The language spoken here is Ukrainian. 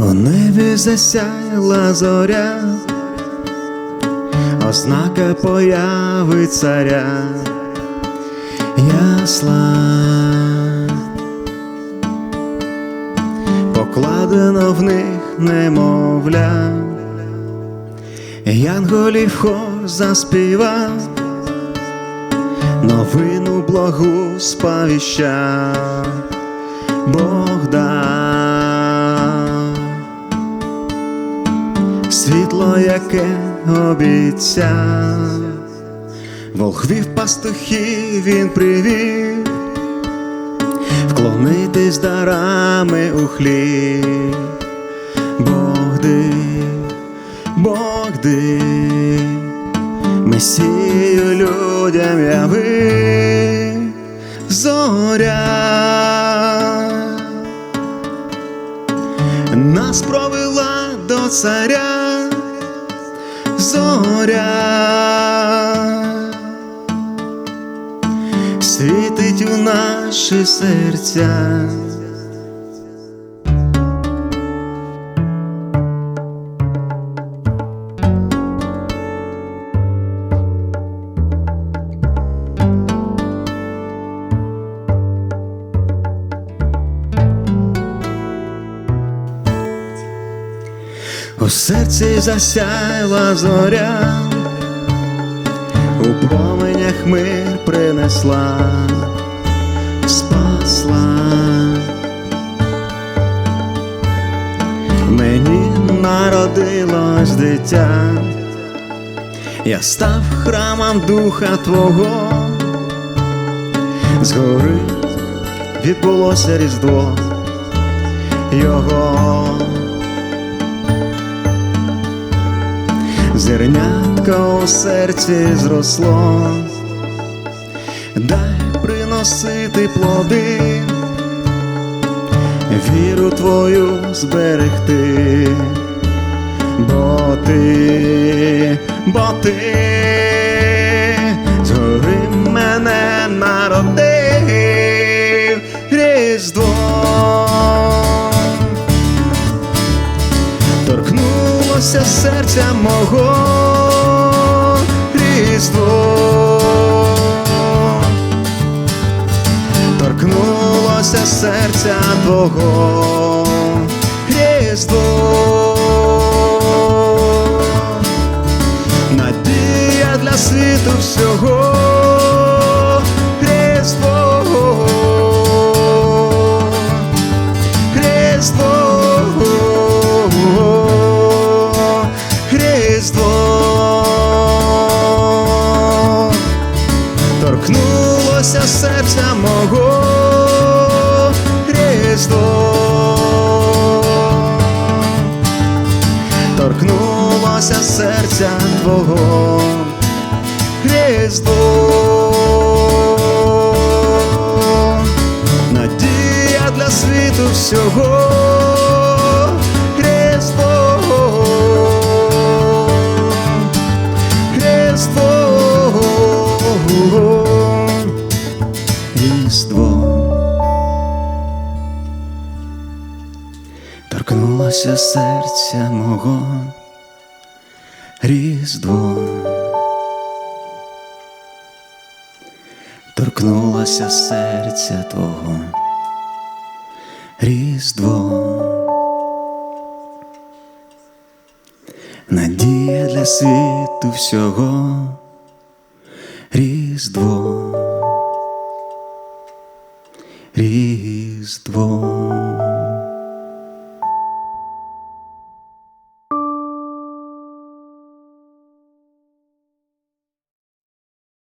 У небі засяяла зоря, ознака появи царя. Ясла, покладено в них немовля, Янголів хор заспівав, новину благу сповіщав. Бог дав яке обіцяв, волхвів пастухів він привів, вклонитись дарами у хліб, Бог див, Бог див, Месію людям явив зоря. Нас провела до царя зоря, світить у наші серця. У серці засяяла зоря, у променях мир принесла, спасла. Мені народилось дитя, я став храмом духа Твого, згори відбулося різдво Його. Зернятко у серці зросло, дай приносити плоди, віру твою зберегти, бо ти, бо ти торкнулося серця мого різдво, торкнулося серця твого різдво, надія для світу всього Різдво, торкнулося серця твого. Різдво, надія для світу всього. Торкнулося серця мого Різдво. Торкнулося серця твого Різдво. Надія для світу всього Різдво, Різдво.